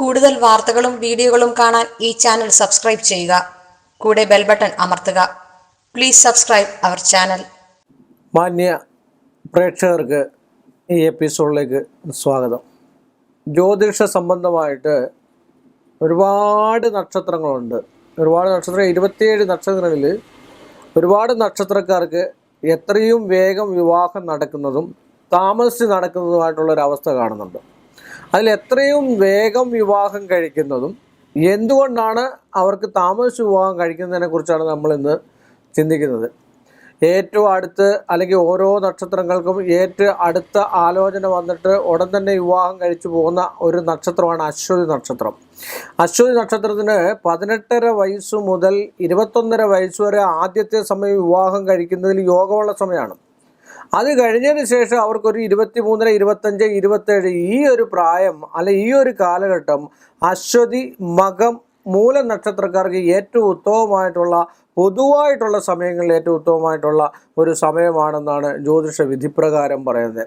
കൂടുതൽ വാർത്തകളും വീഡിയോകളും കാണാൻ ഈ ചാനൽ സബ്സ്ക്രൈബ് ചെയ്യുക. കൂടെ ബെൽ ബട്ടൺ അമർത്തുക. Please subscribe our channel. മാന്യ പ്രേക്ഷകർക്ക് ഈ എപ്പിസോഡിലേക്ക് സ്വാഗതം. ജ്യോതിഷ സംബന്ധമായിട്ട് ഒരുപാട് നക്ഷത്രങ്ങളുണ്ട്. ഒരുപാട് നക്ഷത്രം ഇരുപത്തിയേഴ് നക്ഷത്രങ്ങളിൽ ഒരുപാട് നക്ഷത്രക്കാർക്ക് എത്രയും വേഗം വിവാഹം നടക്കുന്നതും താമസിച്ച് നടക്കുന്നതുമായിട്ടുള്ളൊരവസ്ഥ കാണുന്നുണ്ട്. അതിൽ എത്രയും വേഗം വിവാഹം കഴിക്കുന്നതും എന്തുകൊണ്ടാണ് അവർക്ക് താമസിച്ച് വിവാഹം കഴിക്കുന്നതിനെ കുറിച്ചാണ് നമ്മൾ ഇന്ന് ചിന്തിക്കുന്നത്. ഏറ്റവും അടുത്ത് അല്ലെങ്കിൽ ഓരോ നക്ഷത്രങ്ങൾക്കും ഏറ്റവും അടുത്ത ആലോചന വന്നിട്ട് ഉടൻ തന്നെ വിവാഹം കഴിച്ചു പോകുന്ന ഒരു നക്ഷത്രമാണ് അശ്വതി നക്ഷത്രം. അശ്വതി നക്ഷത്രത്തിന് പതിനെട്ടര വയസ്സ് മുതൽ ഇരുപത്തൊന്നര വയസ്സ് വരെ ആദ്യത്തെ സമയം വിവാഹം കഴിക്കുന്നതിൽ യോഗമുള്ള സമയമാണ്. അത് കഴിഞ്ഞതിന് ശേഷം അവർക്കൊരു ഇരുപത്തി മൂന്നര ഇരുപത്തഞ്ച് ഇരുപത്തേഴ് ഈ ഒരു പ്രായം അല്ല ഈ ഒരു കാലഘട്ടം അശ്വതി മകം മൂല നക്ഷത്രക്കാർക്ക് ഏറ്റവും ഉത്തമമായിട്ടുള്ള പൊതുവായിട്ടുള്ള സമയങ്ങളിൽ ഏറ്റവും ഉത്തമമായിട്ടുള്ള ഒരു സമയമാണെന്നാണ് ജ്യോതിഷ വിധിപ്രകാരം പറയുന്നത്.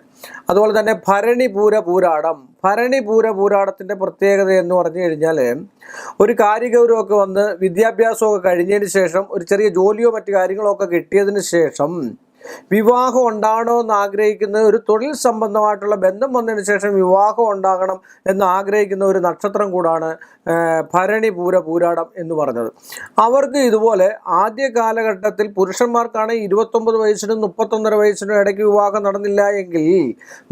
അതുപോലെ തന്നെ ഭരണി പൂര പൂരാടം. ഭരണി പൂര പൂരാടത്തിന്റെ പ്രത്യേകത എന്ന് പറഞ്ഞു കഴിഞ്ഞാൽ ഒരു കാര്യഗൗരവമൊക്കെ വന്ന് വിദ്യാഭ്യാസമൊക്കെ കഴിഞ്ഞതിന് ശേഷം ഒരു ചെറിയ ജോലിയോ മറ്റു കാര്യങ്ങളോ ഒക്കെ കിട്ടിയതിന് ശേഷം വിവാഹം ഉണ്ടാകണോ എന്ന് ആഗ്രഹിക്കുന്ന ഒരു തൊഴിൽ സംബന്ധമായിട്ടുള്ള ബന്ധം വന്നതിന് ശേഷം വിവാഹം ഉണ്ടാകണം എന്ന് ആഗ്രഹിക്കുന്ന ഒരു നക്ഷത്രം കൂടാണ് ഭരണി പൂര പൂരാടം എന്ന് പറഞ്ഞത്. അവർക്ക് ഇതുപോലെ ആദ്യ കാലഘട്ടത്തിൽ പുരുഷന്മാർക്കാണ് ഇരുപത്തൊമ്പത് വയസ്സിനും മുപ്പത്തൊന്നര വയസ്സിനും ഇടയ്ക്ക് വിവാഹം നടന്നില്ല എങ്കിൽ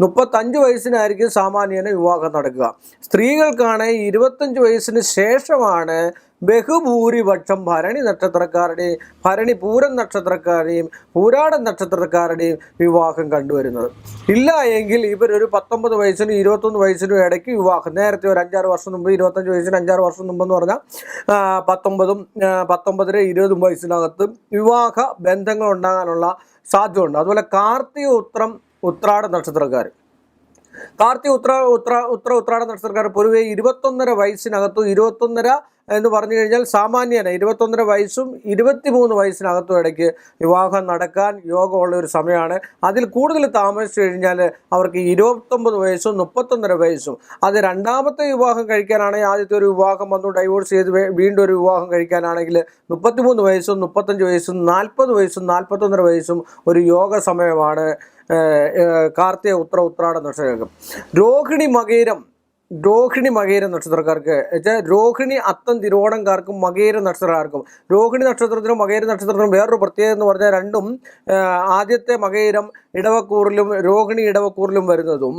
മുപ്പത്തഞ്ച് വയസ്സിനായിരിക്കും സാമാന്യന് വിവാഹം നടക്കുക. സ്ത്രീകൾക്കാണ് ഇരുപത്തഞ്ച് വയസ്സിന് ശേഷമാണ് ബഹുഭൂരിപക്ഷം ഭരണി നക്ഷത്രക്കാരുടെയും ഭരണി പൂരം നക്ഷത്രക്കാരുടെയും പൂരാടൻ നക്ഷത്രക്കാരുടെയും വിവാഹം കണ്ടുവരുന്നത്. ഇല്ല എങ്കിൽ ഇവരൊരു പത്തൊമ്പത് വയസ്സിനും ഇരുപത്തൊന്ന് വയസ്സിനും ഇടയ്ക്ക് വിവാഹം. നേരത്തെ ഒരു അഞ്ചാറ് വർഷം മുമ്പ് ഇരുപത്തഞ്ച് വയസ്സിന് അഞ്ചാറ് വർഷം മുമ്പെന്ന് പറഞ്ഞാൽ പത്തൊമ്പതും പത്തൊമ്പതിന് ഇരുപതും വയസ്സിനകത്ത് വിവാഹ ബന്ധങ്ങൾ ഉണ്ടാകാനുള്ള സാധ്യതയുണ്ട്. അതുപോലെ കാർത്തിക ഉത്രം ഉത്രാട നക്ഷത്രക്കാർ കാർത്തിക ഉത്ര ഉത്ര ഉത്ര ഉത്രാട നക്ഷത്രക്കാർ പൊതുവെ ഇരുപത്തൊന്നര വയസ്സിനകത്തും ഇരുപത്തൊന്നര എന്ന് പറഞ്ഞു കഴിഞ്ഞാൽ സാമാന്യന ഇരുപത്തൊന്നര വയസ്സും ഇരുപത്തിമൂന്ന് വയസ്സിനകത്തും ഇടയ്ക്ക് വിവാഹം നടക്കാൻ യോഗമുള്ള ഒരു സമയമാണ്. അതിൽ കൂടുതൽ താമസിച്ചു കഴിഞ്ഞാൽ അവർക്ക് ഇരുപത്തൊമ്പത് വയസ്സും മുപ്പത്തൊന്നര വയസ്സും. അത് രണ്ടാമത്തെ വിവാഹം കഴിക്കാനാണെങ്കിൽ ആദ്യത്തെ ഒരു വിവാഹം വന്നു ഡൈവോഴ്സ് ചെയ്ത് വീണ്ടും ഒരു വിവാഹം കഴിക്കാനാണെങ്കിൽ മുപ്പത്തിമൂന്ന് വയസ്സും മുപ്പത്തഞ്ച് വയസ്സും നാൽപ്പത് വയസ്സും നാൽപ്പത്തൊന്നര വയസ്സും ഒരു യോഗ സമയമാണ്. കാർത്തിക ഉത്ര ഉത്രാട നക്ഷത്രക്കാർക്ക് രോഹിണി മകേരം രോഹിണി മകേര നക്ഷത്രക്കാർക്ക് വെച്ചാൽ രോഹിണി അത്തം തിരുവോണംകാർക്കും മകേര നക്ഷത്രക്കാർക്കും. രോഹിണി നക്ഷത്രത്തിനും മകേര നക്ഷത്രത്തിനും വേറൊരു പ്രത്യേകത എന്ന് പറഞ്ഞാൽ രണ്ടും ആദ്യത്തെ മകേരം ഇടവക്കൂറിലും രോഹിണി ഇടവക്കൂറിലും വരുന്നതും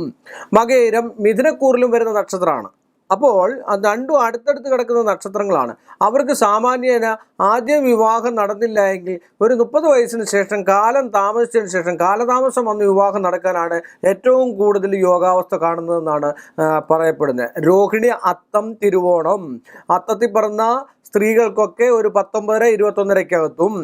മകേരം മിഥുനക്കൂറിലും വരുന്ന നക്ഷത്രമാണ്. അപ്പോൾ രണ്ടും അടുത്തടുത്ത് കിടക്കുന്ന നക്ഷത്രങ്ങളാണ്. അവർക്ക് സാമാന്യേന ആദ്യം വിവാഹം നടന്നില്ല എങ്കിൽ ഒരു മുപ്പത് വയസ്സിന് ശേഷം കാലം താമസിച്ചതിന് ശേഷം കാലതാമസം വന്ന് വിവാഹം നടക്കാനാണ് ഏറ്റവും കൂടുതൽ യോഗാവസ്ഥ കാണുന്നതെന്നാണ് പറയപ്പെടുന്നത്. രോഹിണി അത്തം തിരുവോണം. അത്തത്തിൽ പറഞ്ഞ സ്ത്രീകൾക്കൊക്കെ ഒരു പത്തൊമ്പതര ഇരുപത്തൊന്നരക്കകത്തും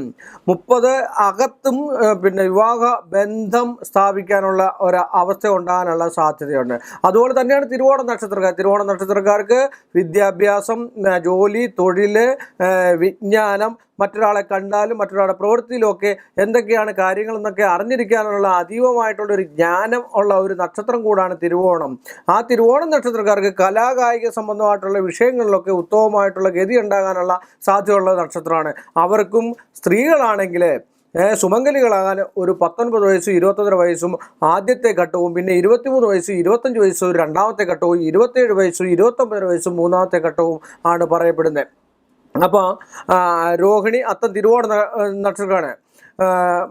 മുപ്പത് അകത്തും പിന്നെ വിവാഹ ബന്ധം സ്ഥാപിക്കാനുള്ള ഒരു അവസ്ഥ ഉണ്ടാകാനുള്ള സാധ്യതയുണ്ട്. അതുപോലെ തന്നെയാണ് തിരുവോണ നക്ഷത്രക്കാർ. തിരുവോണ നക്ഷത്രക്കാർക്ക് വിദ്യാഭ്യാസം ജോലി തൊഴിൽ വിജ്ഞാനം മറ്റൊരാളെ കണ്ടാലും മറ്റൊരാളുടെ പ്രവൃത്തിയിലുമൊക്കെ എന്തൊക്കെയാണ് കാര്യങ്ങളെന്നൊക്കെ അറിഞ്ഞിരിക്കാനുള്ള അതീവമായിട്ടുള്ള ഒരു ജ്ഞാനം ഉള്ള ഒരു നക്ഷത്രം കൂടാണ് തിരുവോണം. ആ തിരുവോണം നക്ഷത്രക്കാർക്ക് കലാകായിക സംബന്ധമായിട്ടുള്ള വിഷയങ്ങളിലൊക്കെ ഉത്തമമായിട്ടുള്ള ഗതി ഉണ്ടാകാനുള്ള സാധ്യതയുള്ള നക്ഷത്രമാണ്. അവർക്കും സ്ത്രീകളാണെങ്കിൽ സുമംഗലികളാകാൻ ഒരു പത്തൊൻപത് വയസ്സും ഇരുപത്തൊന്നര വയസ്സും ആദ്യത്തെ ഘട്ടവും പിന്നെ ഇരുപത്തിമൂന്ന് വയസ്സ് ഇരുപത്തഞ്ച് വയസ്സും രണ്ടാമത്തെ ഘട്ടവും ഇരുപത്തേഴ് വയസ്സും ഇരുപത്തൊമ്പതര വയസ്സും മൂന്നാമത്തെ ഘട്ടവും ആണ് പറയപ്പെടുന്നത്. അപ്പോൾ രോഹിണി അത്തം തിരുവോണ നക്ഷത്രമാണ്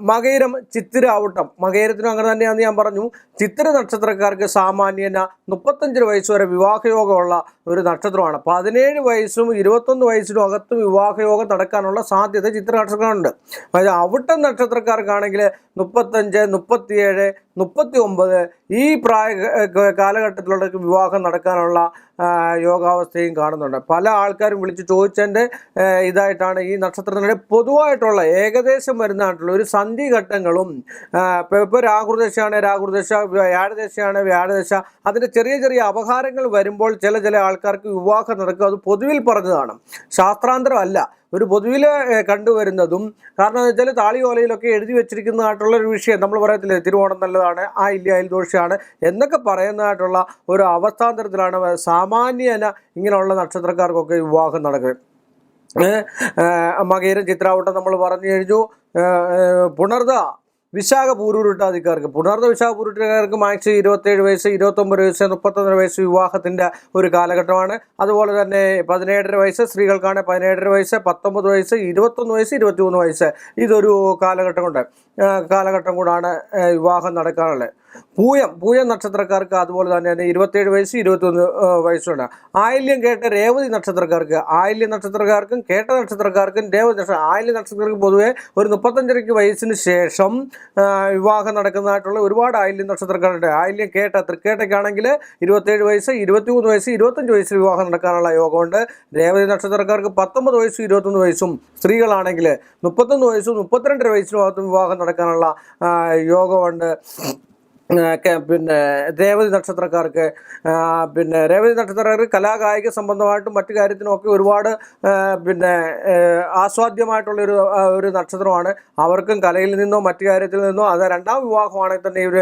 മകയിരം ചിത്തിരാവട്ടം മകയിരത്തിനും അങ്ങനെ തന്നെയാണെന്ന് ഞാൻ പറഞ്ഞു. ചിത്തിര നക്ഷത്രക്കാർക്ക് സാമാന്യന മുപ്പത്തഞ്ച് വയസ്സ് വരെ വിവാഹയോഗമുള്ള ഒരു നക്ഷത്രമാണ്. പതിനേഴ് വയസ്സും ഇരുപത്തൊന്ന് വയസ്സിനും അകത്തും വിവാഹയോഗം നടക്കാനുള്ള സാധ്യത ചിത്ര നക്ഷത്രങ്ങളുണ്ട് അതായത് അവിട്ടം നക്ഷത്രക്കാർക്കാണെങ്കിൽ മുപ്പത്തഞ്ച് മുപ്പത്തിയേഴ് മുപ്പത്തി ഒമ്പത് ഈ പ്രായ കാലഘട്ടത്തിലുള്ള വിവാഹം നടക്കാനുള്ള യോഗാവസ്ഥയും കാണുന്നുണ്ട്. പല ആൾക്കാരും വിളിച്ച് ചോദിച്ചതിന്റെ ഇതായിട്ടാണ് ഈ നക്ഷത്രത്തിന്റെ പൊതുവായിട്ടുള്ള ഏകദേശം വരുന്നതായിട്ടുള്ള ഒരു സന്ധി ഘട്ടങ്ങളും ഇപ്പോൾ രാഹുർദശയാണ് രാഹുർദശ വ്യാഴദശയാണ് വ്യാഴദശ. അതിന്റെ ചെറിയ ചെറിയ അപഹാരങ്ങൾ വരുമ്പോൾ ചില ചില ആൾക്കാർക്ക് വിവാഹം നടക്കും. അത് പൊതുവിൽ പറഞ്ഞതാണ്. ശാസ്ത്രാന്തരമല്ല. ഒരു പൊതുവിൽ കണ്ടുവരുന്നതും കാരണം എന്ന് വെച്ചാൽ താളിയോലയിലൊക്കെ എഴുതി വെച്ചിരിക്കുന്നതായിട്ടുള്ള ഒരു വിഷയം നമ്മൾ പറയത്തില്ലേ തിരുവോണം നല്ലതാണ് ആ ഇല്ല അയൽ ദോഷമാണ് എന്നൊക്കെ പറയുന്നതായിട്ടുള്ള ഒരു അവസ്ഥാന്തരത്തിലാണ് സാമാന്യന ഇങ്ങനെയുള്ള നക്ഷത്രക്കാർക്കൊക്കെ വിവാഹം നടക്കുന്നത്. മകേരം ചിത്രാവട്ടം നമ്മൾ പറഞ്ഞു കഴിഞ്ഞു. പുണർത വിശാഖ പൂരൂരുട്ടാതിക്കാർക്ക് പുണർന്ന വിശാഖ പൂരൂരുട്ടാധികാർക്ക് മാക്സ് ഇരുപത്തേഴ് വയസ്സ് ഇരുപത്തൊമ്പത് വയസ്സ് മുപ്പത്തൊന്നര വയസ്സ് വിവാഹത്തിന്റെ ഒരു കാലഘട്ടമാണ്. അതുപോലെ തന്നെ പതിനേഴര വയസ്സ് സ്ത്രീകൾക്കാണ് പതിനേഴര വയസ്സ് പത്തൊമ്പത് വയസ്സ് ഇരുപത്തൊന്ന് വയസ്സ് ഇരുപത്തിമൂന്ന് വയസ്സ് ഇതൊരു കാലഘട്ടം കൊണ്ട് ആ, കാലഘട്ടം കൂടാണ് വിവാഹം നടക്കാറുള്ളത്. പൂയം പൂയം നക്ഷത്രക്കാർക്ക് അതുപോലെ തന്നെ ഇരുപത്തേഴ് വയസ്സ് ഇരുപത്തൊന്ന് വയസ്സുണ്ട്. ആയില്യം കേട്ട രേവതി നക്ഷത്രക്കാർക്ക് ആയില്യം നക്ഷത്രക്കാർക്കും കേട്ട നക്ഷത്രക്കാർക്കും രേവതി നക്ഷത്ര ആയില്യം നക്ഷത്രക്കാർക്ക് പൊതുവെ ഒരു മുപ്പത്തഞ്ചരയ്ക്ക് വയസ്സിന് ശേഷം വിവാഹം നടക്കുന്നതായിട്ടുള്ള ഒരുപാട് ആയില്യം നക്ഷത്രക്കാരുണ്ട്. ആയില്യം കേട്ട തൃക്കേട്ടയ്ക്കാണെങ്കിൽ ഇരുപത്തേഴ് വയസ്സ് ഇരുപത്തിമൂന്ന് വയസ്സ് ഇരുപത്തഞ്ച് വയസ്സിൽ വിവാഹം നടക്കാനുള്ള യോഗമുണ്ട്. രേവതി നക്ഷത്രക്കാർക്ക് പത്തൊമ്പത് വയസ്സും ഇരുപത്തൊന്ന് വയസ്സും സ്ത്രീകളാണെങ്കിൽ മുപ്പത്തൊന്ന് വയസ്സും മുപ്പത്തിരണ്ടര വയസ്സിനും വിവാഹം നടക്കാനുള്ള യോഗമുണ്ട്. പിന്നെ രേവതി നക്ഷത്രക്കാർക്ക് പിന്നെ രേവതി നക്ഷത്രക്കാർക്ക് കലാകായിക സംബന്ധമായിട്ടും മറ്റു കാര്യത്തിനുമൊക്കെ ഒരുപാട് പിന്നെ ആസ്വാദ്യമായിട്ടുള്ള ഒരു നക്ഷത്രമാണ്. അവർക്കും കലയിൽ നിന്നോ മറ്റു കാര്യത്തിൽ നിന്നോ അത് രണ്ടാം വിവാഹമാണെങ്കിൽ തന്നെ ഇവർ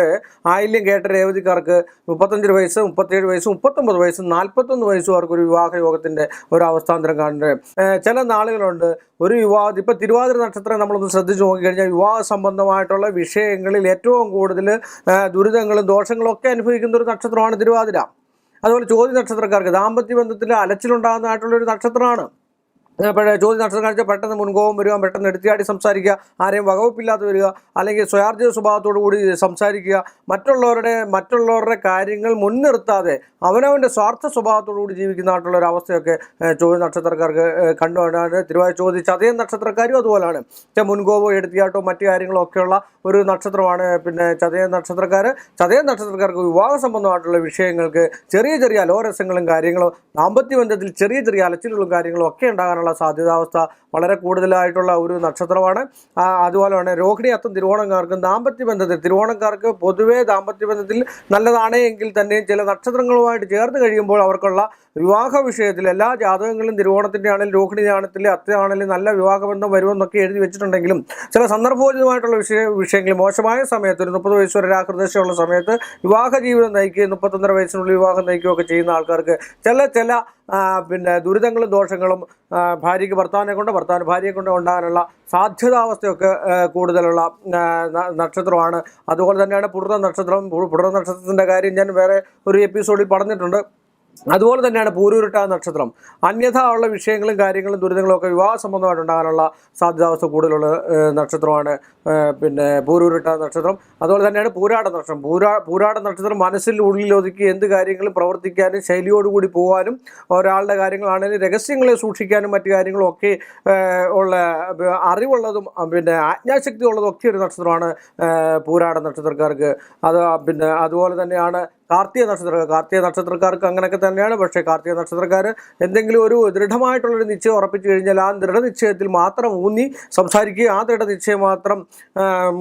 ആയില്യം കേട്ട രേവതിക്കാർക്ക് മുപ്പത്തഞ്ച് വയസ്സ് മുപ്പത്തേഴ് വയസ്സ് മുപ്പത്തൊമ്പത് വയസ്സ് നാൽപ്പത്തൊന്ന് വയസ്സും അവർക്ക് ഒരു വിവാഹ യോഗത്തിന്റെ ഒരു അവസ്ഥാന്തരം കാണുന്നത് ചില നാളുകളുണ്ട്. ഒരു വിവാഹ ഇപ്പം തിരുവാതിര നക്ഷത്രം നമ്മളൊന്ന് ശ്രദ്ധിച്ച് നോക്കിക്കഴിഞ്ഞാൽ വിവാഹ സംബന്ധമായിട്ടുള്ള വിഷയങ്ങളിൽ ഏറ്റവും കൂടുതൽ ദുരിതങ്ങളും ദോഷങ്ങളും ഒക്കെ അനുഭവിക്കുന്ന ഒരു നക്ഷത്രമാണ് തിരുവാതിര. അതുപോലെ ചോദ്യ നക്ഷത്രക്കാർക്ക് ദാമ്പത്യ ബന്ധത്തിൽ അലച്ചിലുണ്ടാകുന്നതായിട്ടുള്ള ഒരു നക്ഷത്രമാണ്. നക്ഷത്രം കാണിച്ചാൽ പെട്ടെന്ന് മുൻകോപം വരിക പെട്ടെന്ന് എടുത്തിയാടി സംസാരിക്കുക ആരെയും വകവപ്പില്ലാതെ വരിക അല്ലെങ്കിൽ സ്വയാർജിത സ്വഭാവത്തോടു കൂടി സംസാരിക്കുക. മറ്റുള്ളവരുടെ മറ്റുള്ളവരുടെ കാര്യങ്ങൾ മുൻനിർത്താതെ അവനവന്റെ സ്വാർത്ഥ സ്വഭാവത്തോടു കൂടി ജീവിക്കുന്നതായിട്ടുള്ള ഒരു അവസ്ഥയൊക്കെ ചോദ്യ നക്ഷത്രക്കാർക്ക് കണ്ടു കണ്ടുകൊണ്ടാണ് തിരുവായ ചോദ്യ അതേ നക്ഷത്രക്കാരും അതുപോലെയാണ്. മുൻകോപം എടുത്തിയാട്ടോ മറ്റു കാര്യങ്ങളോ ഒക്കെയുള്ള ഒരു നക്ഷത്രമാണ്. പിന്നെ ചതയ നക്ഷത്രക്കാർ ചതയ നക്ഷത്രക്കാർക്ക് വിവാഹ സംബന്ധമായിട്ടുള്ള വിഷയങ്ങൾക്ക് ചെറിയ ചെറിയ അലോരസങ്ങളും കാര്യങ്ങളും ദാമ്പത്യ ബന്ധത്തിൽ ചെറിയ ചെറിയ അലച്ചിലുകളും കാര്യങ്ങളും ഒക്കെ ഉണ്ടാകാനുള്ള സാധ്യതാവസ്ഥ വളരെ കൂടുതലായിട്ടുള്ള ഒരു നക്ഷത്രമാണ്. അതുപോലെ തന്നെ രോഹിണി അത്തം തിരുവോണക്കാർക്കും ദാമ്പത്യ ബന്ധത്തിൽ തിരുവോണക്കാർക്ക് പൊതുവേ ദാമ്പത്യ ബന്ധത്തിൽ നല്ലതാണ് എങ്കിൽ തന്നെയും ചില നക്ഷത്രങ്ങളുമായിട്ട് ചേർന്ന് കഴിയുമ്പോൾ അവർക്കുള്ള വിവാഹ വിഷയത്തിൽ എല്ലാ ജാതകങ്ങളും തിരുവോണത്തിന്റെ ആണെങ്കിലും രോഹിണി ആണത്തിൽ അത്തയാണെങ്കിലും നല്ല വിവാഹബന്ധം വരുമെന്നൊക്കെ എഴുതി വെച്ചിട്ടുണ്ടെങ്കിലും ചില സന്ദർഭോചിതമായിട്ടുള്ള വിഷയ വിഷയങ്ങൾ മോശമായ സമയത്ത് ഒരു മുപ്പത് വയസ്സ് വരെ ആകൃതശമുള്ള സമയത്ത് വിവാഹ ജീവിതം നയിക്കുകയും മുപ്പത്തൊന്നര വയസ്സിനുള്ളിൽ വിവാഹം നയിക്കുകയൊക്കെ ചെയ്യുന്ന ആൾക്കാർക്ക് ചില ചില പിന്നെ ദുരിതങ്ങളും ദോഷങ്ങളും ഭാര്യയ്ക്ക് ഭർത്താവിനെ കൊണ്ട് ഭർത്താവിന് ഭാര്യയെ കൊണ്ട് ഉണ്ടാകാനുള്ള സാധ്യതാവസ്ഥയൊക്കെ കൂടുതലുള്ള നക്ഷത്രമാണ്. അതുപോലെ തന്നെയാണ് പുറത്ത നക്ഷത്രം. പു- പുറത്ത നക്ഷത്രത്തിന്റെ കാര്യം ഞാൻ വേറെ ഒരു എപ്പിസോഡിൽ പറഞ്ഞിട്ടുണ്ട്. അതുപോലെ തന്നെയാണ് പൂരൂരുട്ട നക്ഷത്രം. അന്യഥ ഉള്ള വിഷയങ്ങളും കാര്യങ്ങളും ദുരിതങ്ങളും ഒക്കെ വിവാഹ സംബന്ധമായിട്ട് ഉണ്ടാകാനുള്ള സാധ്യതാവസ്ഥ കൂടുതലുള്ള നക്ഷത്രമാണ് പിന്നെ പൂരൂരുട്ട നക്ഷത്രം. അതുപോലെ തന്നെയാണ് പൂരാട നക്ഷത്രം. പൂരാ പൂരാട നക്ഷത്രം മനസ്സിൽ ഉള്ളിൽ ഒതുക്കി എന്ത് കാര്യങ്ങളും പ്രവർത്തിക്കാനും ശൈലിയോടുകൂടി പോകാനും ഒരാളുടെ കാര്യങ്ങളാണെങ്കിലും രഹസ്യങ്ങളെ സൂക്ഷിക്കാനും മറ്റു കാര്യങ്ങളും ഒക്കെ ഉള്ള അറിവുള്ളതും പിന്നെ ആജ്ഞാശക്തി ഉള്ളതും ഒക്കെ ഒരു നക്ഷത്രമാണ് പൂരാട നക്ഷത്രക്കാർക്ക്. അത് പിന്നെ അതുപോലെ തന്നെയാണ് കാർത്തിക നക്ഷത്ര കാർത്തിക നക്ഷത്രക്കാർക്ക് അങ്ങനെയൊക്കെ തന്നെയാണ്. പക്ഷേ കാർത്തിക നക്ഷത്രക്കാർ എന്തെങ്കിലും ഒരു ദൃഢമായിട്ടുള്ളൊരു നിശ്ചയം ഉറപ്പിച്ചു കഴിഞ്ഞാൽ ആ ദൃഢനിശ്ചയത്തിൽ മാത്രം ഊന്നി സംസാരിക്കുകയും ആ ദൃഢ ദൃഢനിശ്ചയം മാത്രം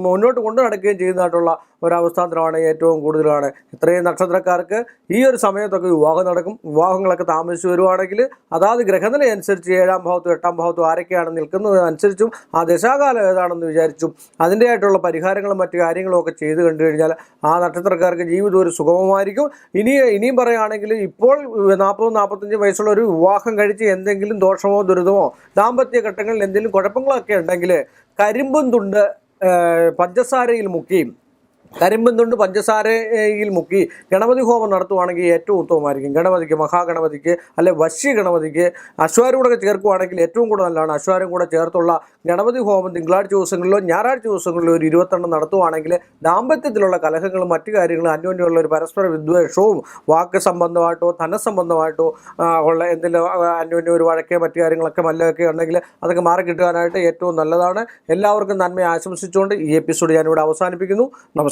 മുന്നോട്ട് കൊണ്ടു നടക്കുകയും ചെയ്യുന്നതായിട്ടുള്ള ഒരവസ്ഥാന്തരമാണ് ഏറ്റവും കൂടുതലാണ്. ഇത്രയും നക്ഷത്രക്കാർക്ക് ഈ ഒരു സമയത്തൊക്കെ വിവാഹം നടക്കും. വിവാഹങ്ങളൊക്കെ താമസിച്ച് വരുവാണെങ്കിൽ അതാത് ഗ്രഹനില അനുസരിച്ച് ഏഴാം ഭാവത്തും എട്ടാം ഭാവത്തും ആരൊക്കെയാണ് നിൽക്കുന്നത് അനുസരിച്ചും ആ ദശാകാലം ഏതാണെന്ന് വിചാരിച്ചും അതിന്റെ ആയിട്ടുള്ള പരിഹാരങ്ങളും മറ്റു കാര്യങ്ങളും ഒക്കെ ചെയ്ത് കണ്ടു കഴിഞ്ഞാൽ ആ നക്ഷത്രക്കാർക്ക് ജീവിതം ഒരു സുഗമമായിരിക്കും ഇനി ഇനിയും പറയുകയാണെങ്കിൽ ഇപ്പോൾ നാൽപ്പത് നാൽപ്പത്തഞ്ച് വയസ്സുള്ള ഒരു വിവാഹം കഴിച്ച് എന്തെങ്കിലും ദോഷമോ ദുരിതമോ ദാമ്പത്യ ഘട്ടങ്ങളിൽ എന്തെങ്കിലും കുഴപ്പങ്ങളൊക്കെ ഉണ്ടെങ്കിൽ കരിമ്പും തുണ്ട് പഞ്ചസാരയിൽ മുക്കിയും കരിമ്പും തൊണ്ട് പഞ്ചസാരയിൽ മുക്കി. ഗണപതി ഹോമം നടത്തുവാണെങ്കിൽ ഏറ്റവും ഉത്തമമായിരിക്കും. ഗണപതിക്ക് മഹാഗണപതിക്ക് അല്ലെ വശ്യ ഗണപതിക്ക് അശ്വാരം കൂടെ ചേർക്കുവാണെങ്കിൽ ഏറ്റവും കൂടുതൽ നല്ലതാണ്. അശ്വാരം കൂടെ ചേർത്തുള്ള ഗണപതി ഹോമം തിങ്കളാഴ്ച ദിവസങ്ങളിലോ ഞായറാഴ്ച ദിവസങ്ങളിലോ ഒരു ഇരുപത്തെണ്ണം നടത്തുവാണെങ്കിൽ ദാമ്പത്യത്തിലുള്ള കലഹങ്ങളും മറ്റു കാര്യങ്ങളും അന്യോന്യമുള്ള ഒരു പരസ്പര വിദ്വേഷവും വാക്ക് സംബന്ധമായിട്ടോ ധനസംബന്ധമായിട്ടോ ഉള്ള എന്തെങ്കിലും അന്യോന്യം ഒരു വഴക്കേ മറ്റു കാര്യങ്ങളൊക്കെ മല്ലൊക്കെ ഉണ്ടെങ്കിൽ അതൊക്കെ മാറി കിട്ടുവാനായിട്ട് ഏറ്റവും നല്ലതാണ്. എല്ലാവർക്കും നന്മ ആശംസിച്ചുകൊണ്ട് ഈ എപ്പിസോഡ് ഞാനിവിടെ അവസാനിപ്പിക്കുന്നു.